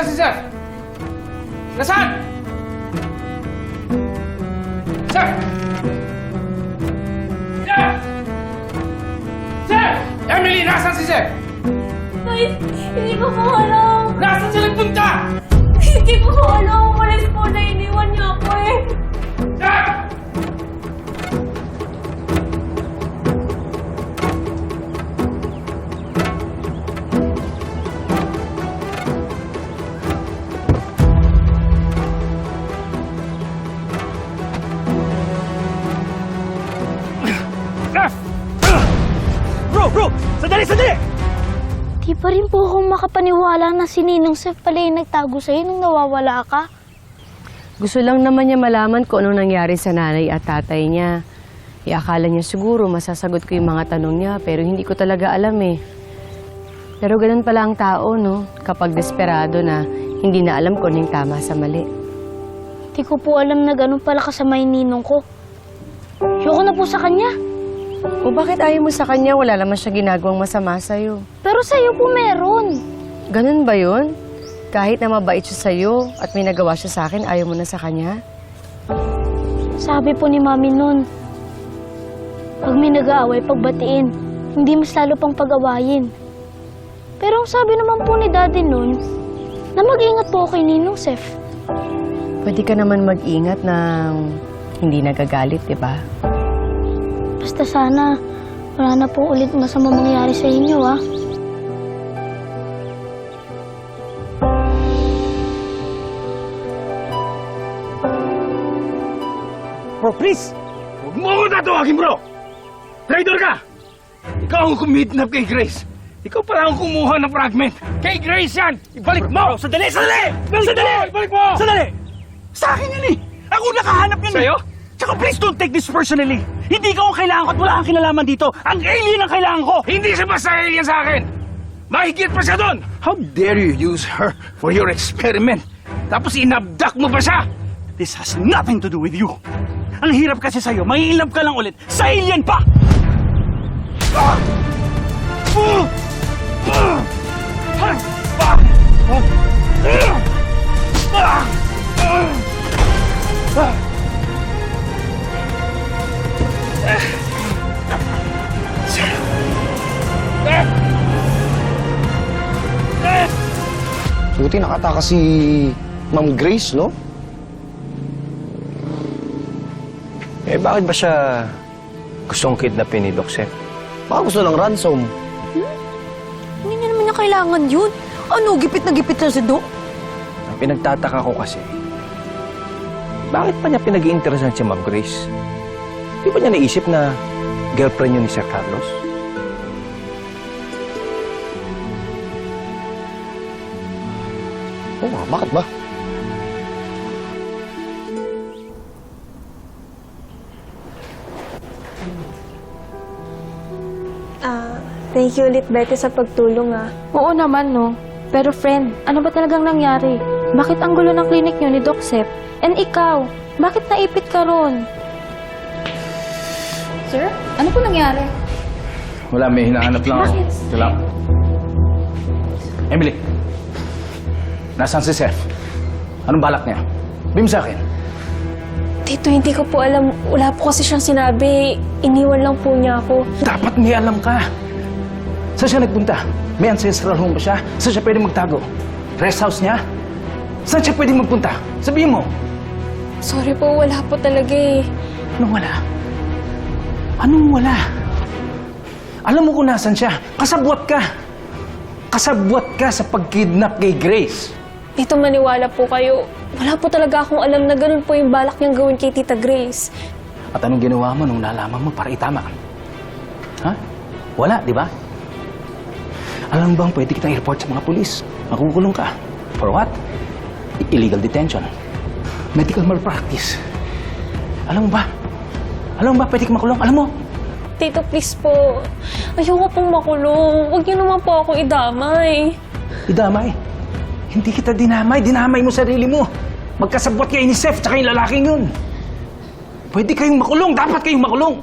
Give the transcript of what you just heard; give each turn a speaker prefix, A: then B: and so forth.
A: Nasaan si Sir? Nasaan? Sir! Sir! Sir! Emily, nasaan si Sir?
B: Ay, hindi ko po alam.
A: Nasaan siya nagpunta?
B: Hindi ko po alam. Umalis po na iniwan niyo ako eh.
C: Bro, bro! Sandali, sandali!
D: Di pa rin po akong makapaniwala na si Ninong Sef pala yung nagtago sa'yo nung nawawala ka.
E: Gusto lang naman niya malaman kung anong nangyari sa nanay at tatay niya. Iakala niya siguro masasagot ko yung mga tanong niya pero hindi ko talaga alam eh. Pero ganun pala ang tao, no? Kapag desperado na, hindi na alam kung anong tama sa mali.
D: Di ko po alam na ganun pala kasama yung Ninong ko. Ayoko na po sa kanya.
E: O bakit ayaw mo sa kanya? Wala naman siya ginagawang masama sa'yo.
D: Pero sa'yo po meron.
E: Ganun ba yun? Kahit na mabait siya sa'yo at may nagawa siya sa akin, ayaw mo na sa kanya?
D: Sabi po ni Mami nun, pag may nag-aaway, pagbatiin, hindi mas lalo pang pag-awayin. Pero ang sabi naman po ni Daddy nun, na mag-ingat po kay Ninong Sef.
E: Pwede ka naman mag-ingat ng hindi nagagalit, di ba?
D: Basta sana, wala na po ulit masama mangyayari sa inyo, ah.
C: Bro, please!
A: Huwag mo ako tatawagin, bro! Traitor ka! Ikaw ang kumidnap kay Grace. Ikaw pala ang kumuha ng fragment. Kay Grace yan! Ibalik mo!
C: Bro, sandali, sandali!
A: Ibalik
C: sandali!
A: mo! Ibalik mo!
C: Sandali! Sa akin yan eh! Ako nakahanap yan
A: Sa'yo?
C: eh! Tsaka please don't take this personally! Hindi ka ang kailangan ko at wala kang kinalaman dito! Ang alien ang kailangan ko!
A: Hindi siya basta alien sa akin! Mahigit pa siya doon! How dare you use her for your experiment? Tapos inabdak mo pa siya!
C: This has nothing to do with you! Ang hirap kasi sa'yo, may love ka lang ulit sa alien pa!
F: Buti nakataka si Ma'am Grace, no?
G: Eh, bakit ba siya gustong kidnapin ni Doc Seth?
F: Baka gusto ng ransom.
B: Hindi niya naman niya kailangan yun. Ano, gipit na gipit na si Doc?
G: Ang pinagtataka ko kasi, bakit pa niya pinag-iinteresan si Ma'am Grace? Di ba niya naisip na girlfriend niyo ni Sir Carlos?
F: Oo nga, bakit ba?
H: Ah, thank you ulit, Betty, sa pagtulong, ah.
B: Oo naman, no. Pero friend, ano ba talagang nangyari? Bakit ang gulo ng clinic niyo ni Doc Sep? And ikaw, bakit naipit ka ron? Sir, ano po nangyari?
A: Wala, may hinahanap lang ako. Ito lang. Emily, nasaan si Seth? Anong balak niya? Bim sa akin.
H: Tito, hindi ko po alam. Wala po kasi siyang sinabi. Iniwan lang po niya ako.
A: Dapat may alam ka. Saan siya nagpunta? May ancestral home ba siya? Saan siya pwede magtago? Rest house niya? Saan siya pwede magpunta? Sabihin mo.
H: Sorry po, wala po talaga eh.
A: Anong wala? Anong wala? Alam mo kung nasan siya. Kasabwat ka. Kasabwat ka sa pagkidnap kay Grace.
H: Tito, maniwala po kayo. Wala po talaga akong alam na ganun po yung balak niyang gawin kay Tita Grace.
A: At anong ginawa mo nung nalaman mo para itama? Ha? Wala, di ba? Alam bang pwede kitang i-report sa mga pulis? Makukulong ka. For what? Illegal detention. Medical malpractice. Alam mo ba? Alam mo ba pwede kang makulong? Alam mo?
H: Tito, please po. Ayoko pong makulong. Huwag niyo naman po akong idamay.
A: Idamay. Hindi kita dinamay. Dinamay mo sarili mo. Magkasabwat kayo ni Seth tsaka yung lalaking yun. Pwede kayong makulong. Dapat kayong makulong.